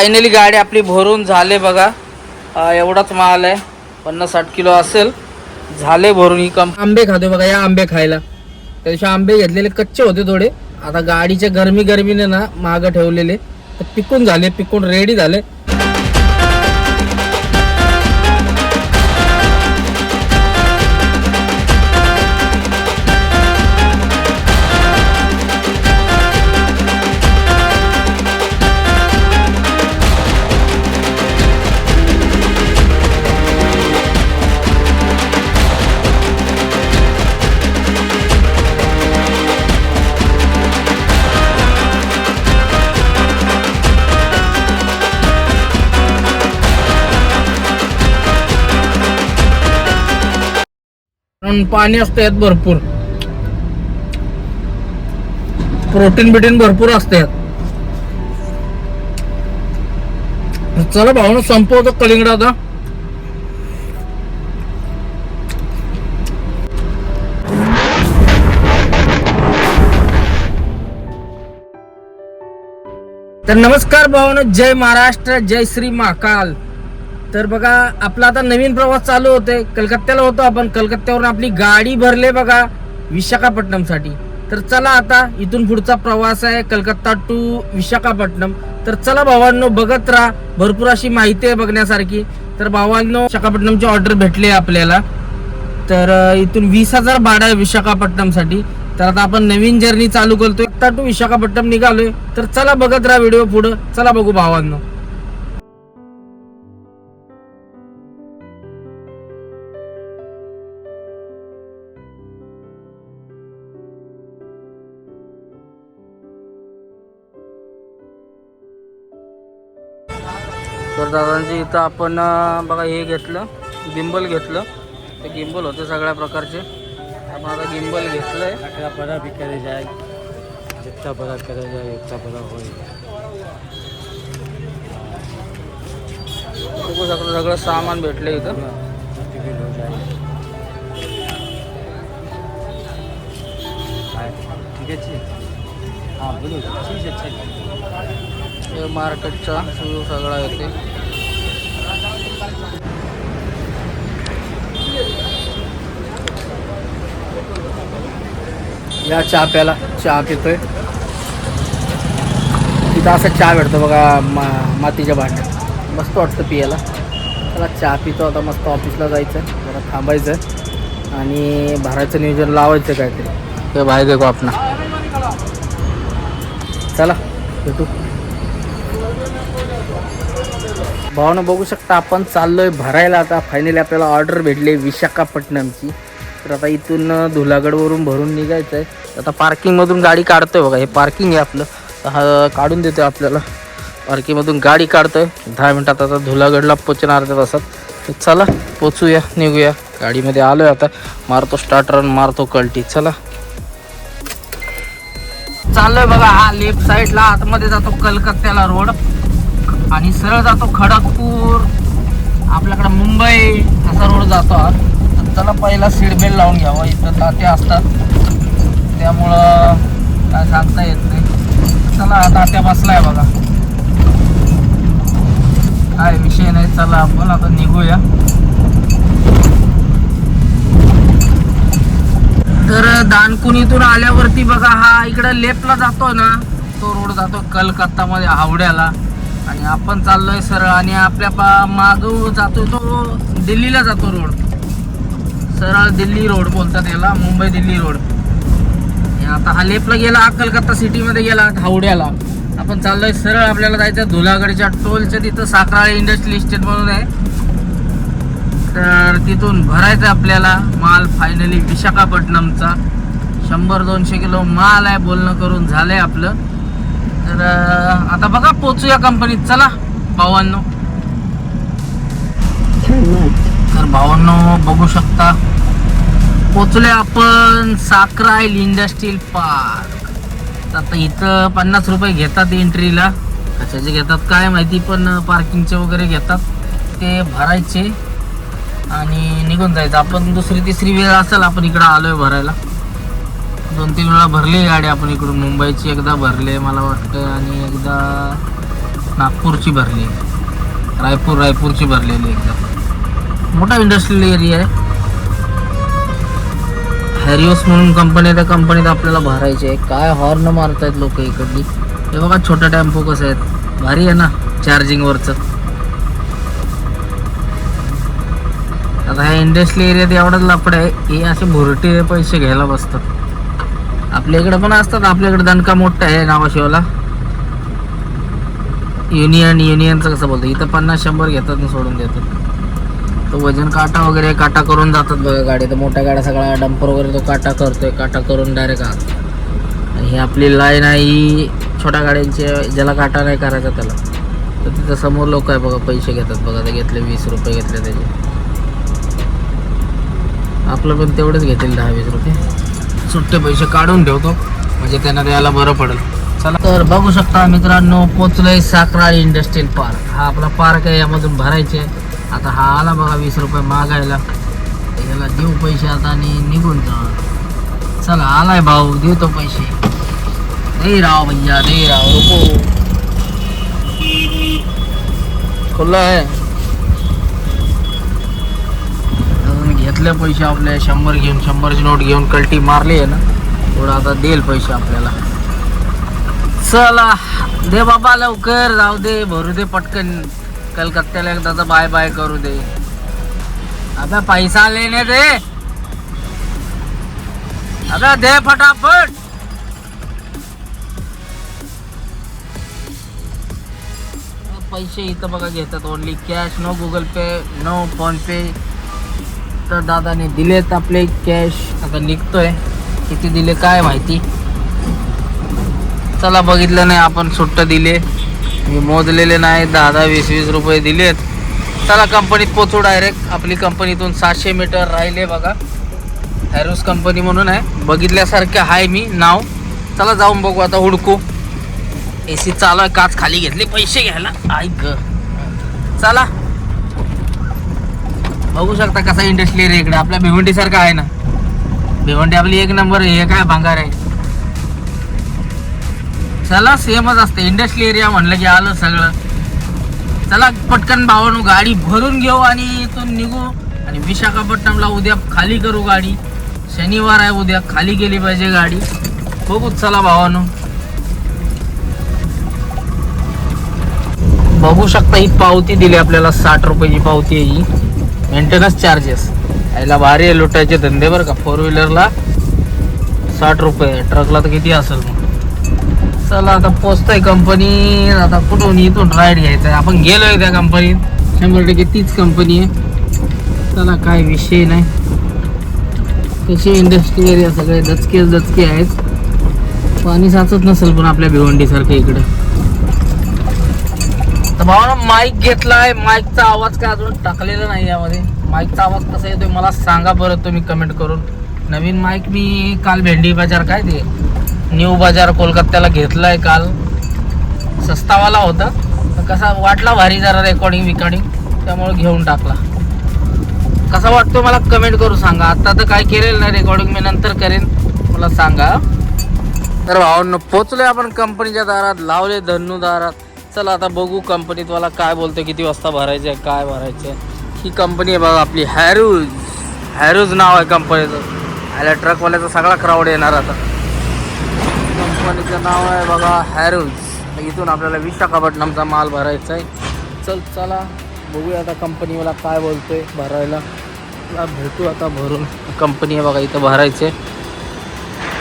Finally गाडी आपली भरून झाले बघा. एवढाच माल आहे. पन्नास साठ किलो असेल. झाले भरून ही कम आंबे खातो बघा या आंबे खायला. त्या दिवशी आंबे घेतलेले कच्चे होते थोडे. आता गाडीच्या गरमी गरमीने ना मागं ठेवलेले. तर पिकून झाले पिकून रेडी झाले. कारण पाणी असतं यात भरपूर. प्रोटीन बिटीन भरपूर असते यात चला भाऊन संपवतो कलिंगड आता. तर नमस्कार भावनो जय महाराष्ट्र जय श्री महाकाल. तर बघा आपला आता नवीन प्रवास चालू होतोय. कलकत्त्याला होतो आपण. कलकत्त्यावरून आपली गाडी भरले बघा विशाखापट्टणमसाठी तर चला आता इथून पुढचा प्रवास आहे कलकत्ता टू विशाखापट्टणम. तर चला भावांनो बघत राहा. भरपूर अशी माहिती आहे बघण्यासारखी. तर भावांनो विशाखापट्टणमची ऑर्डर भेटली आपल्याला. तर इथून वीस हजार भाडं आहे विशाखापट्टणमसाठी तर आता आपण नवीन जर्नी चालू करतोय. आता टू विशाखापट्टणम निघालोय. तर चला बघत राहा व्हिडिओ पुढं. चला बघू भावांनो. इथं आपण बघा हे घेतलं गिंबल घेतलं. ते गिंबल होते सगळ्या प्रकारचे. आपण आता गिंबल घेतलंय. अकरा बड़ा भी करे जाए जितना बड़ा करे जाए उतना बड़ा हो बघू शकतो सगळं सामान भेटलं इथं. हो ठीक हाँ बोलो. मार्केटचा सगळा येते या चहा प्याला चहा पितोय. तिथं असा चहा भेटतो बघा मा मातीच्या भांड्यात. मस्त वाटतं पियाला. त्याला चहा पितो आता मस्त ऑफिसला जायचं जरा थांबायचं आणि भरायचं नियोजन लावायचं काहीतरी. ते बाहेर देखो आपण. चला भेटू. भावना बघू शकता आपण चाललोय भरायला. आता फायनली आपल्याला ऑर्डर भेटली विशाखापट्टणमची. तर आता इथून धुलागडवरून भरून निघायचं आहे आता पार्किंगमधून गाडी काढतोय बघा हे पार्किंग आहे आपलं. तर हा काढून देतोय आपल्याला. पार्किंगमधून गाडी काढतोय. दहा मिनटात आता धुलागडला पोचणार त्या तासात. चला पोचूया निघूया. गाडीमध्ये आलोय आता. मारतो स्टार्टर मारतो कल्टी. चला. चाललोय बघा हा लेफ्ट साईडला आतमध्ये जातो कलकत्त्याला रोड आणि सरळ जातो खडगपूर. आपल्याकडे मुंबई असा रोड जातो हा चला पहिला सीट बेल्ट लावून घ्यावा. इथं ताते असतात. त्यामुळं काय सांगता येत नाही. चला तात्या बसलाय बघा. काय विषय नाही चला आपण आता निघूया. तर दानकुनीतून आल्यावरती बघा हा इकडं लेपला जातो ना. तो रोड जातो कलकत्तामध्ये हावड्याला. आणि आपण चाललोय सरळ. आणि आपल्या पा माग जातो तो दिल्लीला जातो रोड सरळ दिल्ली रोड बोलतात याला मुंबई दिल्ली रोड. आता हा लेफ्टला गेला कलकत्ता सिटीमध्ये गेला हावड्याला. आपण चाललोय सरळ आपल्याला जायचं धुलागडच्या टोलच्या तिथं साखराळे इंडस्ट्रियल इस्टेट म्हणून आहे. तर तिथून भरायचं आपल्याला माल फायनली विशाखापट्टणमचा. शंभर दोनशे किलो माल आहे बोलणं करून झालंय आपलं. तर आता बघा पोचूया कंपनीत चला भावांनो भावांनो बघू शकता. पोचले आपण साक्राईल इंडस्ट्रियल पार्क. तर आता इथं पन्नास रुपये घेतात एंट्रीला कशाचे घेतात काय माहिती पण पार्किंगचे वगैरे घेतात. ते भरायचे. आणि निघून जायचं. आपण दुसरी तिसरी वेळ असेल आपण इकडं आलोय भरायला. दोन तीन वेळा भरली गाडी आपण इकडून. मुंबईची एकदा भरले मला वाटतं आणि एकदा नागपूरची भरली आहे. रायपूर रायपूरची भरलेली एकदा. मोठा इंडस्ट्रियल एरिया आहे. हॅरिओस म्हणून कंपनी त्या कंपनीत आपल्याला भरायचे आहे. काय हॉर्न मारतायत लोक इकडली. हे बघा छोटा टेम्पो कसं आहेत. भारी आहे ना चार्जिंगवरचं आता ह्या इंडस्ट्रियल एरियात एवढंच लपड आहे. हे असे भुरटे पैसे घ्यायला बसतात. आपल्या इकडे पण असतात. आपल्याकडे दणका मोठा आहे नावाशिवाला युनियन युनियनचं कसं बोलतो इथं पन्नास शंभर घेतात आणि सोडून देतात. तो वजन काटा वगैरे काटा करून जातात बघा गाडी. तर मोठ्या गाड्या सगळा डंपर वगैरे तो काटा करतोय काटा करून डायरेक्ट आत आणि ही आपली लाईन आहे ही छोट्या गाड्यांची ज्याला काटा नाही करायचा त्याला. तर तिथं समोर लोक आहे बघा पैसे घेतात बघा. ते घेतले वीस रुपये घेतले त्याचे. आपलं पण तेवढेच घेतील दहा वीस रुपये. सुट्टे पैसे काढून ठेवतो. म्हणजे त्यांना द्यायला बरं पडेल. चला. तर बघू शकता मित्रांनो पोचलोय साकराळ इंडस्ट्रियल पार्क. हा आपला पार्क आहे यामधून भरायचे. आता हा आला बघा वीस रुपये मागायला. याला देऊ पैसे आता आणि निघून जा चला आलाय भाऊ देतो पैसे. दे राव भैया दे राव रुको. खुला आहे. घेतले पैसे आपले शंभर घेऊन शंभरची नोट घेऊन कल्टी मारली आहे ना. थोडं आता देईल पैसे आपल्याला. चला दे बाबा लवकर जाऊ दे भरू दे पटकन. कलकत्त्याला एकदाचा बाय बाय करू दे. आता पैसा लेने दे. आता दे फटाफट. पैसे इथं बघा घेतात only cash no Google pay no PhonePe तर दादाने दिलेत आपले कॅश आता निघतोय. किती दिले काय माहिती? चला बघितलं नाही आपण सुट्ट दिले. मी मोजलेले नाही दहा दहा वीस वीस रुपये दिलेत. चला कंपनीत पोचू डायरेक्ट आपली कंपनीतून सातशे मीटर राहिले बघा. हॅरोस कंपनी म्हणून आहे. बघितल्यासारखं आहे मी नाव. चला जाऊन बघू आता हुडकू. ए सी चालू आहे काच खाली घेतली पैसे घ्यायला. ऐक चला. बघू शकता कसा इंडस्ट्री इकडे. आपल्या भिवंडीसारखं आहे ना. भिवंडी आपली एक नंबर आहे हे काय भांगार आहे? चला सेमच असतं. इंडस्ट्री एरिया म्हणलं की आलं सगळं. चला पटकन भावानू गाडी भरून घेऊ आणि इथून निघू. आणि विशाखापट्टणमला उद्या खाली करू गाडी. शनिवार आहे उद्या खाली गेली पाहिजे गाडी. बघू चला भावानू. बघू शकता ही पावती दिली आपल्याला साठ रुपयाची पावती आहे ही. मेंटेनन्स चार्जेस याला भारी आहे लुटायचे धंदे बरं का. फोर व्हीलरला साठ रुपये. ट्रकला तर किती असेल मग? चला आता पोचतोय कंपनी आता कुठून इथून राईड घ्यायचा आहे आपण गेलोय त्या कंपनीत शंभर टक्के तीच कंपनी आहे. चला काय विषय नाही. तशी इंडस्ट्री एरिया सगळे दचके दचके आहेत. पाणी साचत नसेल पण आपल्या भिवंडीसारखं इकडे. तर भावानं माईक घेतलाय. माईकचा आवाज काय अजून टाकलेला नाही यामध्ये. माईकचा आवाज कसा येतोय मला सांगा बरं तुम्ही कमेंट करून. नवीन माईक मी काल भेंडी बाजार काय ते न्यू बाजार कोलकात्याला घेतलाय काल. सस्तावाला होता. तर कसा वाटला भारी जरा रेकॉर्डिंग विकॉर्डिंग त्यामुळे घेऊन टाकला. कसा वाटतो मला कमेंट करू सांगा. आता तर काय केलेलं नाही रेकॉर्डिंग मी नंतर करेन. मला सांगा. तर भावांनो पोचलोय आपण कंपनीच्या दारात. लावले धन्नू दारात. चला आता बघू कंपनीत मला काय बोलतो किती वाजता भरायचे काय भरायचे ही कंपनी आहे बघा आपली. हॅरूज हॅरूज नाव आहे कंपनीचं. आल्या ट्रकवाल्याचा सगळा क्राऊड येणार आता. कंपनीचं नाव आहे बघा हॅरोल्स इथून आपल्याला विशाखापट्टणमचा माल भरायचा आहे. चल चला. बघूया आता कंपनीवाला काय बोलतो आहे भरायला. चला भेटू आता भरून. कंपनी आहे बघा इथं भरायचे.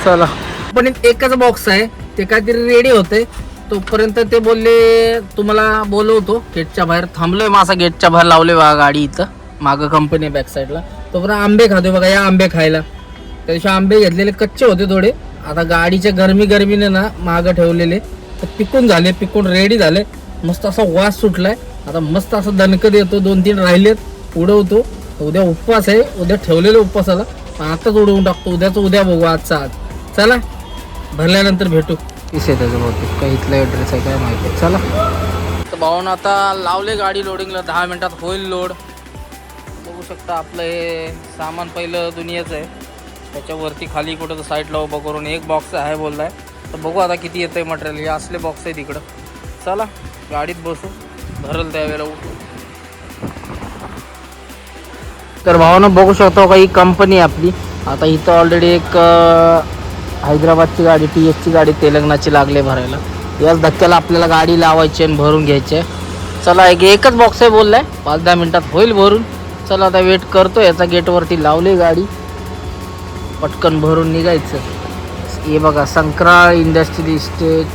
चला. कंपनीत एकच बॉक्स आहे. ते काहीतरी रेडी होते. तोपर्यंत ते बोलले तुम्हाला बोलवतो. गेटच्या बाहेर थांबलोय माझा गेटच्या बाहेर लावले बघा गाडी इथं. मागं कंपनी बॅक साईडला तोपर्यंत आंबे खातोय बघा या आंबे खायला. त्या दिवशी आंबे घेतलेले कच्चे होते थोडे. आता गाडीच्या गरमी गरमीने ना मागं ठेवलेले. तर पिकून झाले पिकून रेडी झाले. मस्त असा वास सुटलाय. आता मस्त असं दणकं देतो दोन तीन राहिलेत उडवतो उद्या उपवास आहे. उद्या ठेवलेले उपवासाला. आताच उडवून टाकतो. उद्याचं उद्या बघू आजचा आज. चला भरल्यानंतर भेटू. आहे त्याचं बहुतेक काय इथला ॲड्रेस आहे काय माहिती? चला. तर भाऊन आता लावले गाडी लोडिंगला दहा मिनिटात होईल लोड बघू शकता आपलं हे सामान पहिलं दुनियाचं आहे. त्याच्यावरती खाली कुठं तर साईडला उभं करून एक बॉक्स आहे बोललाय. तर बघू आता किती येतं आहे मटेरियल हे असले बॉक्स आहे तिकडं चला गाडीत बसू. भरल त्यावेळेला उठू. तर भावानं बघू शकतो का ही कंपनी आहे आपली. आता इथं ऑलरेडी एक हैदराबादची गाडी टी एसची गाडी तेलंगणाची लागले भरायला. याच धक्क्याला आपल्याला गाडी लावायची आणि भरून घ्यायची आहे. चला एक एकच बॉक्स आहे बोललाय. पाच दहा मिनटात होईल भरून. चला आता वेट करतो. याचा गेटवरती लावली गाडी. पटकन भरून निघायचं. हे बघा Sankrail industrial estate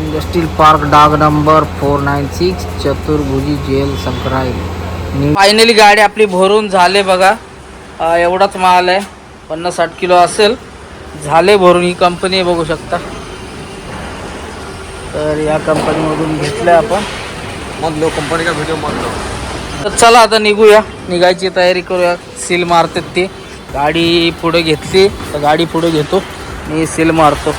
industrial park डाग नंबर फोर नाईन सिक्स चतुर्भुजी जेल संक्राईल फायनली गाडी आपली भरून झाले बघा. एवढाच माल आहे. पन्नास साठ किलो असेल. झाले भरून. ही कंपनी बघू शकता. तर या कंपनीमधून घेतलं आपण. मधलो कंपनी का व्हिडिओ मधलो तर चला आता निघूया. निघायची तयारी करूया. सील मारतात ते. गाडी पुढे घेतली. तर गाडी पुढे घेतो. मी सील मारतो.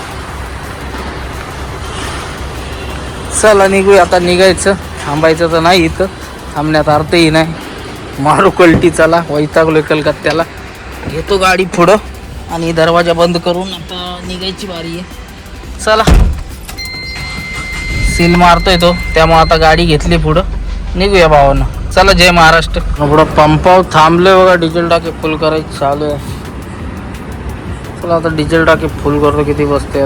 चला निघूया. आता निघायचं. थांबायचं तर नाही इथं. थांबण्यात अर्थही नाही. मारू कलटी चला. वैतागलोय कलकत्त्याला. घेतो गाडी पुढं. आणि दरवाजा बंद करून आता निघायची बारी आहे. चला. सील मारतोय तो. त्यामुळे आता गाडी घेतली पुढं. निघूया भावानं. चला जय महाराष्ट्र। पुढं पंपावर थांबलोय बघा डिझेल टाकी फुल करायची चालू आहे चला आता टाकी फुल बसते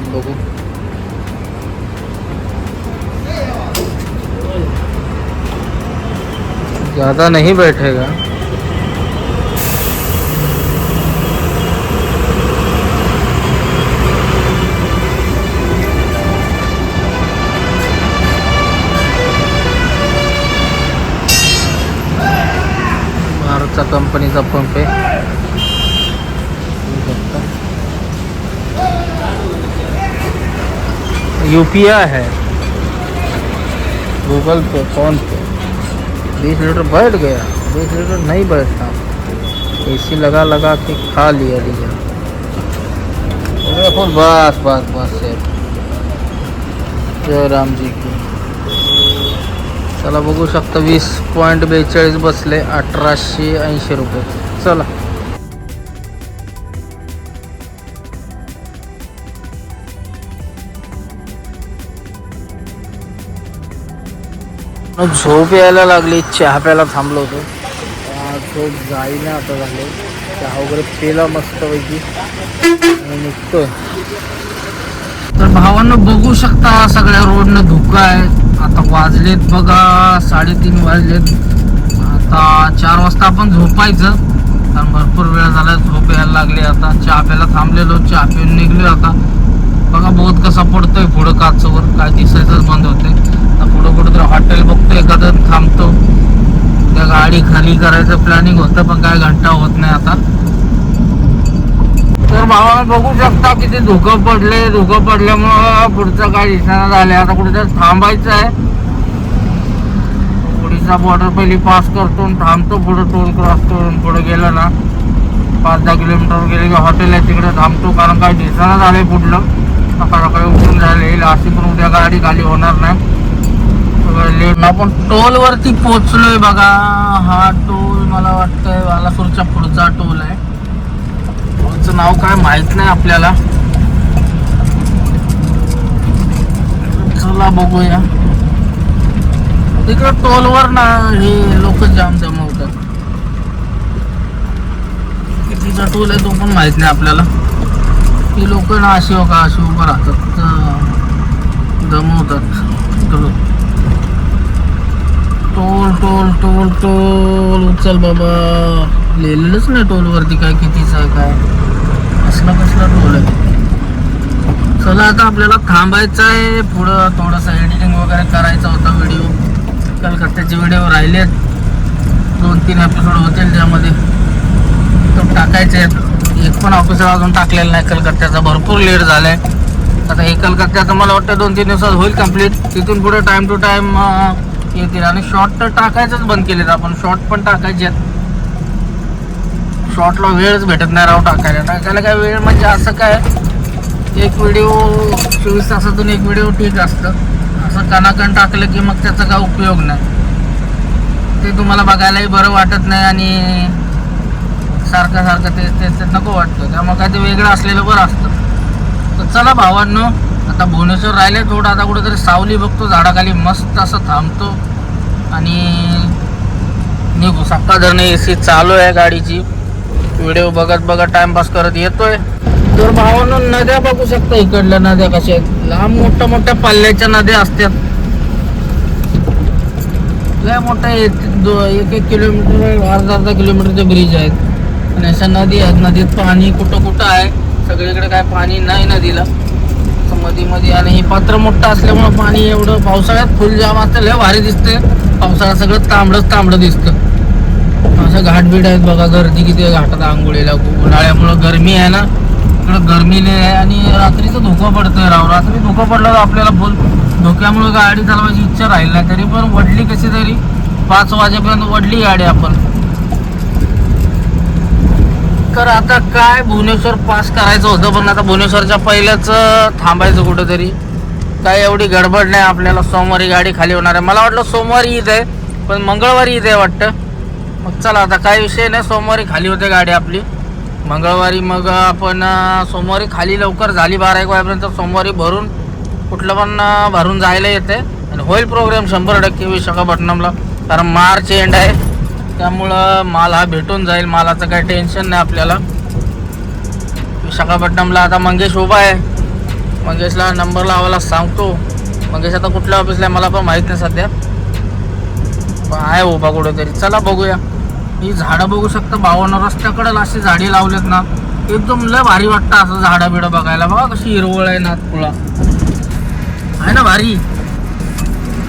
ज़्यादा नहीं बैठेगा। भारतचा कंपनीचा पंप आहे. यू पी आई है गूगल पे फ़ोन पे. बीस लीटर बैठ गया. बीस लीटर नहीं बैठता एसी लगा लगा के खा लिया देखो बस बस बस से जय राम जी की। चला बघू शकता वीस पॉईंट बेचाळीस बसले अठराशे ऐंशी रुपये. चला. झोप यायला लागली चहा प्यायला थांबलो होतो. झोप जाईना आता झाले. चहा वगैरे पेला मस्तपैकी. निघतोय. तर भावांना बघू शकता सगळ्या रोडनं धुका आहे आता वाजलेत बघा साडेतीन वाजलेत. आता चार वाजता आपण झोपायचं. कारण भरपूर वेळ झाला झोप यायला लागली आता. चहा प्यायला थांबलेलो चहा पिऊन निघलो आता. बघा बहुत कसा पडतोय पुढं काचवर. काय दिसायचंच बंद होते आता पुढं कुठं तर हॉटेल बघतो एखादं थांबतो. त्या गाडी खाली करायचं प्लॅनिंग होतं पण काय घंटा होत नाही आता. तर भावाला बघू शकता किती धुकं पडले. धुकं पडल्यामुळं पुढचं काय दिसणार झाले आता कुठेतरी थांबायचं आहे. पुढीचा बॉर्डर पहिली पास करतो थांबतो पुढे टोल क्रॉस करून. पुढे गेलं ना पाच दहा किलोमीटर गेले की हॉटेल आहे तिकडे थांबतो. कारण काय दिसणार झाले पुढलं. सकाळ सकाळी उठून झाले. येईल अशी पण उद्या गाडी खाली होणार नाही. लेट आपण टोल वरती पोहोचलोय बघा. हा टोल मला वाटतंय. वालासूरचा पुढचा टोल आहे. त्याचं नाव काय माहीत नाही आपल्याला. चला बघूया. तिकडं टोलवर ना हे लोक जाम जमवतात. कितीचा टोल आहे तो पण माहीत नाही आपल्याला. ती लोक ना अशी हो का अशी उभं राहतात. जमवतात. Toll toll toll toll toll. उचल बाबा. लिहिलेलंच नाही टोलवरती काय कितीचं आहे काय. कसला कसला रोल आहे चला आता आपल्याला थांबायचं आहे पुढं थोडंसं एडिटिंग वगैरे करायचा होता व्हिडिओ कलकत्त्याचे व्हिडिओ राहिले आहेत दोन तीन एपिसोड होतील त्यामध्ये. तो टाकायचे आहेत. एक पण ऑफिसर अजून टाकलेला नाही. कलकत्त्याचा भरपूर लेट झालाय. आता हे कलकत्त्याचं मला वाटतं दोन तीन दिवसात होईल कंप्लीट तिथून पुढे टाईम टू टाईम येतील. आणि शॉर्ट तर टाकायचंच बंद केलेत आपण. शॉर्ट पण टाकायचे आहेत शॉर्टला वेळच भेटत नाही राव टाकायला. टाकायला काय वेळ म्हणजे असं काय एक व्हिडिओ चोवीस तासातून एक व्हिडिओ ठीक असतं. असं कानाकण टाकलं की मग त्याचा काय उपयोग नाही. ते तुम्हाला बघायलाही बरं वाटत नाही आणि सारखं सारखं ते तेच ते नको वाटतं. त्यामुळे काय ते वेगळं असलेलं बरं असतं. तर चला भावांनो आता भुवनेश्वर राहिले थोडं आता कुठेतरी सावली बघतो झाडाखाली मस्त असं थांबतो आणि निघू. सक्का धरणं ए सी चालू आहे गाडीची. व्हिडिओ बघत बघत टाइमपास करत येतोय. तर भावानं नद्या बघू शकता इकडल्या नद्या कशा आहेत. लांब मोठ्या मोठ्या पल्ल्याच्या नद्या असतात. लय मोठ्या एक एक किलोमीटर अर्धा अर्धा किलोमीटरचे ब्रिज आहेत. आणि अशा नदी आहेत. नदीत पाणी कुठं कुठं आहे. सगळीकडे काय पाणी नाही नदीला. तर मध्ये आणि हे पात्र मोठं असल्यामुळं पाणी एवढं पावसाळ्यात फुल जाम असतं लय भारी दिसते पावसाळ्यात सगळं तांबडंच तांबडं दिसतं. असं घाटबीट आहेत बघा गर्दी किती आहे घाटात आंघोळीला उन्हाळ्यामुळं गरमी आहे ना. इकडं गरमीने आहे आणि रात्रीचं धोका पडतंय राव. रात्री धोका पडला तर आपल्याला बोल धोक्यामुळे गाडी चालवायची इच्छा राहील नाही. तरी पण वडली कशी तरी पाच वाजेपर्यंत वडली गाडी आपण. तर आता काय भुवनेश्वर पास करायचं होतं पण आता भुवनेश्वरच्या पहिल्याच थांबायचं कुठंतरी. काय एवढी गडबड नाही आपल्याला सोमवारी गाडी खाली होणार आहे. मला वाटलं सोमवारी ईद आहे पण मंगळवारी ईद आहे वाटतं. मग चला आता काय विषय नाही सोमवारी खाली होते गाडी आपली. मंगळवारी मग आपण सोमवारी खाली लवकर झाली बारा एक वाजेपर्यंत सोमवारी भरून कुठलं पण भरून जायला येते. आणि होईल प्रोग्राम शंभर टक्के विशाखापट्टणमला. कारण मार्च एंड आहे. त्यामुळं माल हा भेटून जाईल. मालाचं काही टेन्शन नाही आपल्याला. विशाखापट्टणमला आता मंगेश उभा आहे. मंगेशला नंबर लावायला सांगतो. मंगेश आता कुठल्या ऑफिसला आहे मला पण माहीत नाही सध्या. पण आहे उभा कुठेतरी. चला बघूया. ही झाडं बघू शकता. भावानं रस्त्याकडं अशी झाडी लावलेत ना. एकदम लय भारी वाटतं असं झाडं बिडं बघायला. बघा कशी हिरवळ आहे नागपुळा आहे ना भारी.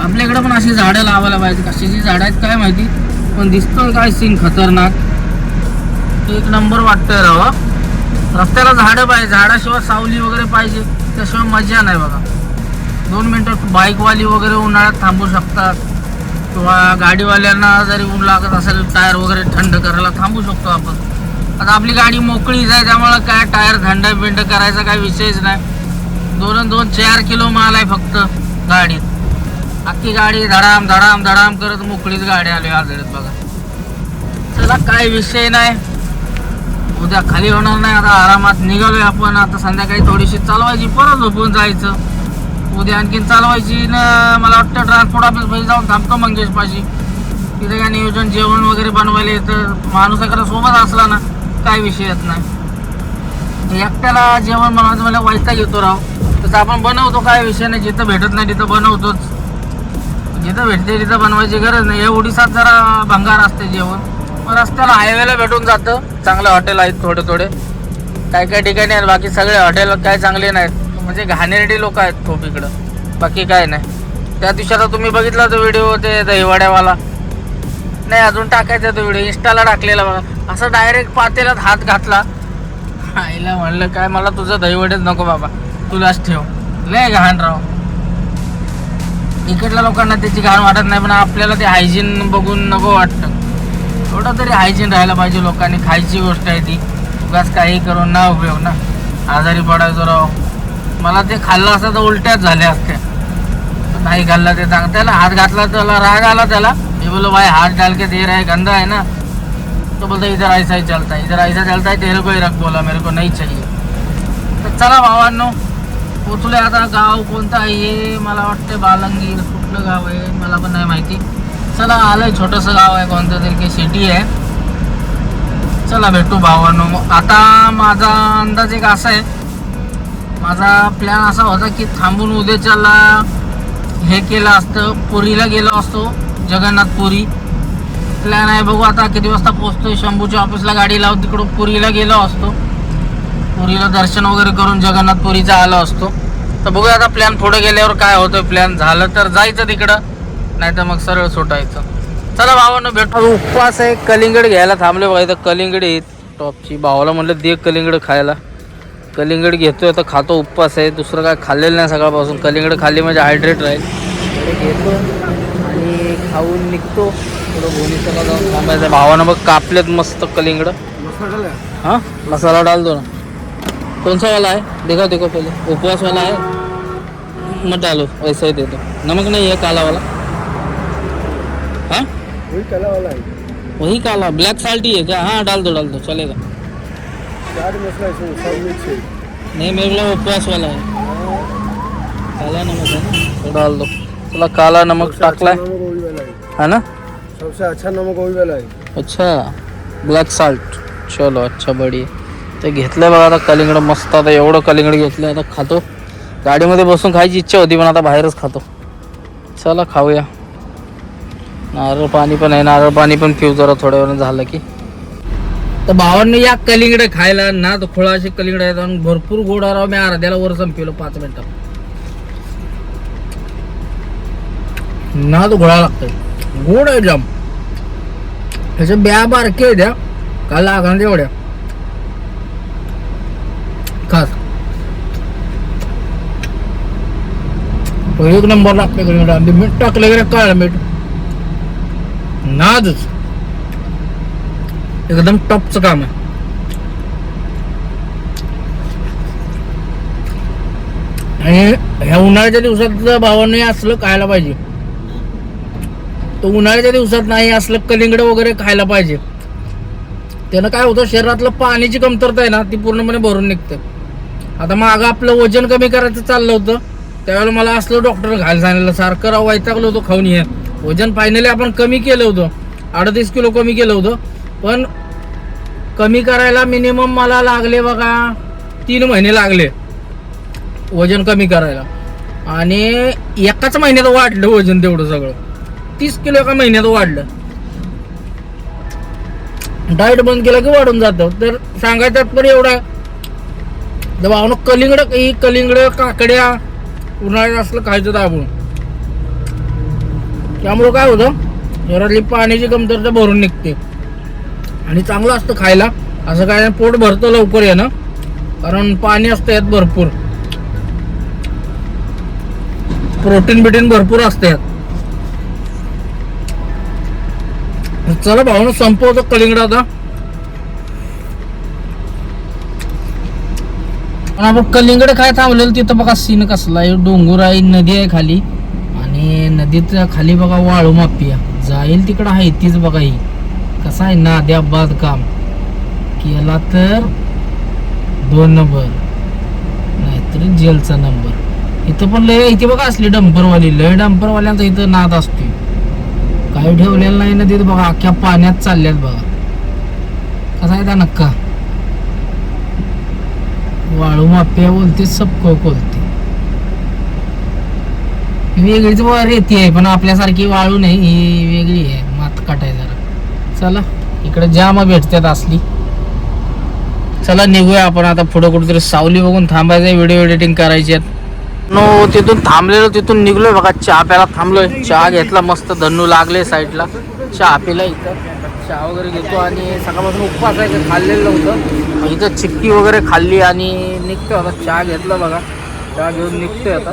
आपल्याकडे पण अशी झाडं लावायला पाहिजे कशाची झाडं आहेत काय माहिती? पण दिसतं काय सीन खतरनाक. एक नंबर वाटतंय राव रस्त्याला झाडं पाहिजे. झाडाशिवाय सावली वगैरे पाहिजे. त्याशिवाय मजा नाही बघा. दोन मिनटं बाईकवाली वगैरे उन्हाळ्यात थांबू शकतात. किंवा गाडीवाल्यांना जरी ऊन लागत असेल टायर वगैरे थंड करायला थांबू शकतो आपण. आता आपली गाडी मोकळीच आहे त्यामुळं काय टायर थंड बिंड करायचा काही विषयच नाही. दोन दोन चार किलो माल आहे फक्त गाडीत. अख्खी गाडी धडाम धडाम धडाम करत मोकळीच गाडी आली आजळत बघा. चला काय विषय नाही. उद्या खाली होणार नाही आता आरामात निघालोय आपण. आता संध्याकाळी थोडीशी चालवायची परत झोपून जायचं. उद्या आणखीन चालवायची ना मला वाटतं ट्रान्सपोर्ट ऑफिसमध्ये जाऊन थांबतो मंगेश पाशी तिथे काय नियोजन जेवण वगैरे बनवायला येतं. माणूस एखादा सोबत असला ना काय विषय येत नाही. एकट्याला जेवण बनवायचं मला वैताग येतो राव. तसं आपण बनवतो काय विषय नाही. जिथं भेटत नाही तिथं बनवतोच. जिथं भेटते तिथं बनवायची गरज नाही. हे ओडिसात जरा भंगार असते जेवण. रस्त्याला हायवेला भेटून जातं. चांगले हॉटेल आहेत थोडे थोडे काही काही ठिकाणी आहेत बाकी सगळे हॉटेल काय चांगले नाहीत. म्हणजे घाणेरडी लोक आहेत खूप इकडं. बाकी काय नाही. त्या दिवशी आता तुम्ही बघितला तो व्हिडिओ ते दहिवाड्यावाला? नाही अजून टाकायचा तो व्हिडिओ इंस्टाला टाकलेला बघा. असं डायरेक्ट पातेलात हात घातला. आईला म्हणलं काय मला तुझं दहीवडेच नको बाबा. तुलाच ठेव. लय घाण राव. इकडल्या लोकांना त्याची घाण वाटत नाही पण आपल्याला ते हायजीन बघून नको वाटतं. थोडं तरी हायजीन राहायला पाहिजे लोकांनी. खायची गोष्ट आहे ती. उगाच काही करून ना उपयोग ना. आजारी पडायचो राव. मला ते खाल्लं असतं तर उलट्याच झाल्या असत्या. नाही खाल्लं ते चांग त्याला हात घातला त्याला राग आला त्याला. मी बोलो भाई हात डाल के दे रहा है गंदा है ना. तो बोलता इधर ऐसा ही चलता है इधर ऐसा चलता है तेरे को ही रख बोला मेरे को नहीं चाहिए. तर चला भावांनो पोचले आता गाव कोणतं आहे हे मला वाटतं बालंगीर कुठलं गाव आहे मला पण नाही माहिती. चला आलंय छोटंसं गाव आहे कोणतं तरी काही सिटी आहे. चला भेटू भावांनो. मग आता माझा अंदाज एक असा आहे माझा प्लॅन असा होता की थांबून उद्याच्याला हे केलं असतं पुरीला गेलो असतो जगन्नाथ पुरी. प्लॅन आहे बघू आता किती वाजता पोचतोय शंभूच्या ऑफिसला गाडी लावून तिकडून पुरीला गेलो असतो. पुरीला दर्शन वगैरे करून जगन्नाथ पुरीचा आलो असतो. तर बघूया आता प्लॅन पुढे गेल्यावर काय होतोय. प्लॅन झालं तर जायचं तिकडं. नाही तर मग सरळ सुटायचं. चला भावानं भेटू. उपवास आहे. कलिंगड घ्यायला थांबले बघा इथं. कलिंगड आहेत टॉपची. भावाला म्हणलं दे कलिंगड खायला. कलिंगड घेतोय तर खातो उपवास आहे. दुसरं काय खाल्लेलं नाही सकाळपासून. कलिंगड खाल्ली म्हणजे हायड्रेट राहील. घेतो आणि खाऊन निघतो. थोडं जाऊन थांबायचं. भावानं बघ कापलेत मस्त कलिंगड. हाँ? मसाला डाल दो ना कौन सा वाला है देखो देखो पहले. उपवास वाला है मत डालो. वैसा ही दे दो नमक नहीं है काला वाला हाँ? वही कला वाला है वही काला. ब्लैक साल्ट ही है क्या हाँ डाल दो डाल दो. चलेगा. चाट मसाला इसमें सब मिक्स है नहीं मेरे को उपवास वाला है काला नमक है ना? डाल दो काला नमक वाला है है ना? सबसे अच्छा नमक वही वाला है अच्छा. ब्लॅक साल्ट चलो अच्छा बडी ते घेतलंय बघा आता कलिंगड मस्त. आता एवढं कलिंगड घेतलंय आता खातो. गाडीमध्ये बसून खायची इच्छा होती पण आता बाहेरच खातो. चला खाऊया. नारळ पाणी पण आहे. नारळ पाणी पण पिऊ जरा थोड्या वेळ झालं की. तर भावांनी या कलिंगड खायला ना तर खोळाचे कलिंगड आहेत आणि भरपूर गोड राव मी अर्ध्याला वर संपवलं पाच मिनिटात ना तो घोळा लागतोय. गोड आहे जाम. त्याच्या ब्या बारके द्या का लागणार एवढ्या. खास. एक नंबर लागतोय कलिंगड. मीठ टाकलं गेलं काळ मीठ. नादच. एकदम टॉपचं काम आहे. आणि ह्या उन्हाळ्याच्या दिवसात भावाने असलं खायला पाहिजे. तो उन्हाळ्याच्या दिवसात नाही असलं कलिंगड वगैरे खायला पाहिजे. त्यानं काय होतं शरीरातलं पाण्याची कमतरता आहे ना ती पूर्णपणे भरून निघतं. आता मागं आपलं वजन कमी करायचं चाललं होतं त्यावेळेला मला असलं डॉक्टर घायला सांगितलं सारखं राव वैतागलो होतो खाऊन ये. वजन फायनली आपण कमी केलं होतं. अडतीस किलो कमी केलं होतं. पण कमी करायला मिनिमम मला लागले बघा तीन महिने लागले. वजन कमी करायला. आणि एकाच महिन्यात वाढलं वजन तेवढं सगळं. तीस किलो एका महिन्यात वाढलं. डाएट बंद केलं की वाढून जातं. तर सांगायचं पण आहे. तर भावनं कलिंगड ही कलिंगड काकड्या उन्हाळ्यात असलं खायचं दाबून. त्यामुळं काय होतं? शहरातली पाण्याची कमतरता भरून निघते. आणि चांगलं असतं खायला. असं काय नाही, पोट भरतं लवकर येणं. कारण पाणी असतं यात भरपूर. प्रोटीन बिटीन भरपूर असते यात. चला भाऊ संपवतो कलिंगड आता. पण आपण कलिंगड काय थांबलेलं तिथं बघा सीन कसला आहे. डोंगर आहे नदी आहे खाली. आणि नदीत खाली बघा वाळू माफी जाईल तिकडं आहे तीच बघा ही. कसा आहे नाद्या बांधकाम. केला तर दोन नंबर. नाहीतर जेलचा नंबर. इथं पण लय इथे बघा असली डंपरवाली लय डंपरवाल्यांचा इथं नाद असतोय. काही ठेवलेलं नाही ना तिथं बघा अख्ख्या पाण्यात चालल्यात बघा. कसा आहे त्या नक्का? वाळू माप्या बोलते सबको बोलते. वेगळीच रेती आहे पण आपल्यासारखी वाळू नाही ही वेगळी आहे मात काटाय जरा. चला इकडे जाम भेटतात असली. चला निघूया आपण आता पुढे कुठेतरी सावली बघून थांबायचं व्हिडिओ एडिटिंग करायची आहेत. नो तिथून थांबलेलो तिथून निघलोय बघा चहा प्यायला थांबलोय. चहा घेतला मस्त धन्नू लागले साईडला चहा पिला इथं. चहा वगैरे घेतो आणि सकाळपासून उपवास आहे खाल्लेलं होतं इथं चिक्की वगैरे खाल्ली आणि निघतोय आता. चहा घेतला बघा. चहा घेऊन निघतोय आता.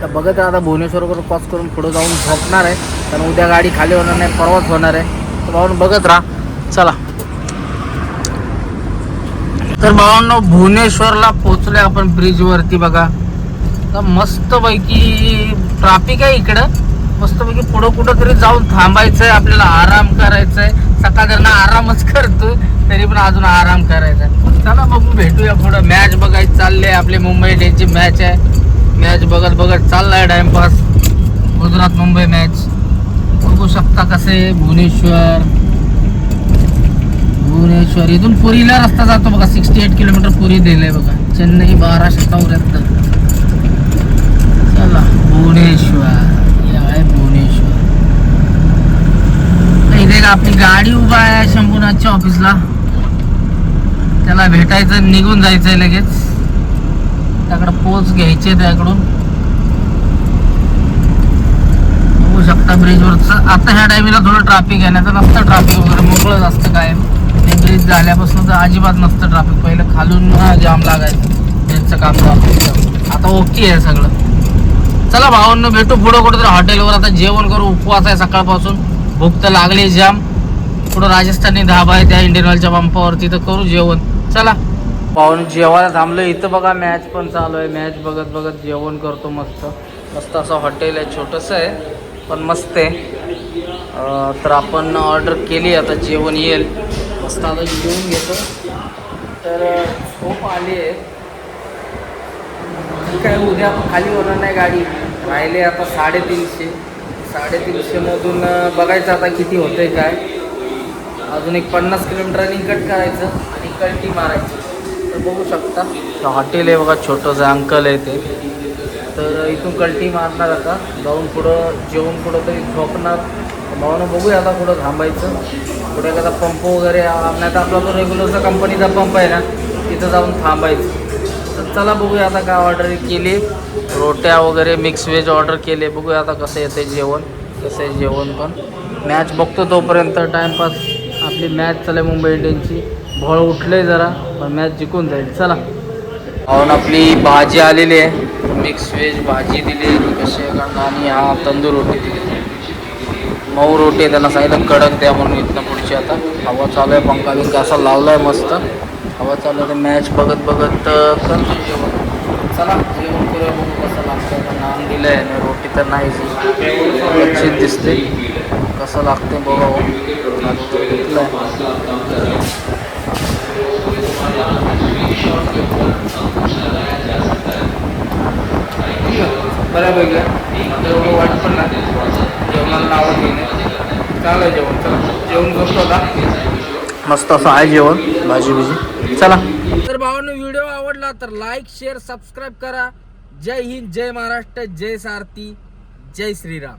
तर बघत आहे आता भुवनेश्वर क्रॉस करून पुढे जाऊन झोपणार आहे. कारण उद्या गाडी खाली होणार नाही परवाच होणार आहे. तर भाऊन बघत राहा. चला. तर भावांनो भुवनेश्वरला पोहोचलोय आपण ब्रिजवरती बघा. तर मस्त पैकी ट्राफिक आहे इकडं. मस्तपैकी पुढं कुठं तरी जाऊन थांबायचंय आपल्याला आराम करायचंय. सकाळ आरामच करतो तरी पण अजून आराम करायचा आहे. चला बघू भेटूया पुढं. मॅच बघायची चालले आपली मुंबई इंडियनची मॅच आहे. मॅच बघत बघत चाललाय टाइमपास. गुजरात मुंबई मॅच. बघू शकता कसे भुवनेश्वर. भुवनेश्वर इथून पुरीला रस्ता जातो बघा सिक्स्टी एट किलोमीटर पुरी दिले बघा. चेन्नई बाराशे चौऱ्याहत्तर. चला भुवनेश्वर. हे आहे भुवनेश्वर. इथे आपली गाडी उभा आहे शंभूनाथच्या ऑफिसला त्याला भेटायचं निघून जायचंय लगेच. त्याकडे पोच घ्यायचे त्याकडून. बघू शकता ब्रिजवर आता ह्या टायमिंगला थोडं ट्रॅफिक आहे नाही तर नसतं ट्रॅफिक वगैरे मोकळंच असतं काय ते ब्रिज झाल्यापासून तर अजिबात नसतं ट्रॅफिक पहिलं खालून जाम लागायचं. त्यांचं काम आता ओके आहे सगळं. चला भावांना भेटू पुढं कुठं हॉटेलवर आता जेवण करू उपवास आहे सकाळपासून. भूक तर लागली जाम पुढं राजस्थानी धाबा आहे त्या इंडियन ऑइलच्या पंपावर तिथं करू जेवण. चला. पाहून जेवायला थांबलो. इथं बघा मॅच पण चालू आहे. मॅच बघत बघत जेवण करतो मस्त. मस्त असं हॉटेल आहे छोटंसं आहे पण मस्त आहे. तर आपण ऑर्डर केली आता जेवण येईल. मस्त आता जेवून घेतो. तर खूप आली आहे. काय उद्या खाली होणार नाही गाडी. राहिले आता साडेतीनशे. साडेतीनशेमधून बघायचं आता किती होतंय काय. अजून एक पन्नास किलोमीटर रनिंग कट करायचं आणि कल्टी मारायची. तर बघू शकता. हॉटेल आहे बघा छोटंसं अंकल आहे ते. तर इथून कल्टी मारणार आता. जाऊन पुढं जेवून कुठं तरी झोपणार. भावनं बघूया आता कुठं थांबायचं. कुठे एखादा पंप वगैरे नाही तर आपला जो रेग्युलरचा कंपनीचा पंप आहे ना तिथं जाऊन थांबायचं. तर चला बघूया आता काय ऑर्डर केली. रोट्या वगैरे मिक्स व्हेज ऑर्डर केले. बघूया आता कसं येते जेवण. कसं आहे जेवण पण. मॅच बघतो तोपर्यंत. टाईमपास आपली मॅच चालू आहे मुंबई इंडियन्सची. भळ उठले जरा पण मॅच जिंकून जाईल. चला. पाहून आपली भाजी आलेली आहे. मिक्स व्हेज भाजी दिली कशी आणि हा तंदूर रोटी दिली. मऊ रोटी आहे त्यांना सांगितलं कडक द्या म्हणून इथनं पुढची आता. हवा चालू आहे पंखा बिंका असा लावला आहे मस्त. हवा चालू आहे मॅच बघत बघत अं, करतो जेवण. चला जेवण करूया बघू कसं लागतं नाम नान दिलं आहे आणि रोटी तर नाहीच. दिसते. कसं लागते बघा घेतलं बऱ्यापैकी आता एवढं पण नाही जेवणाला नावं घेणे चांगलं जेवण चला जेवण करतो आता मस्त असं आहे जेवण भाजी बिजी. चला. तर भावांनो व्हिडिओ आवडला तर लाईक शेअर सबस्क्राईब करा. जय हिंद जय महाराष्ट्र जय सारथी जय श्रीराम.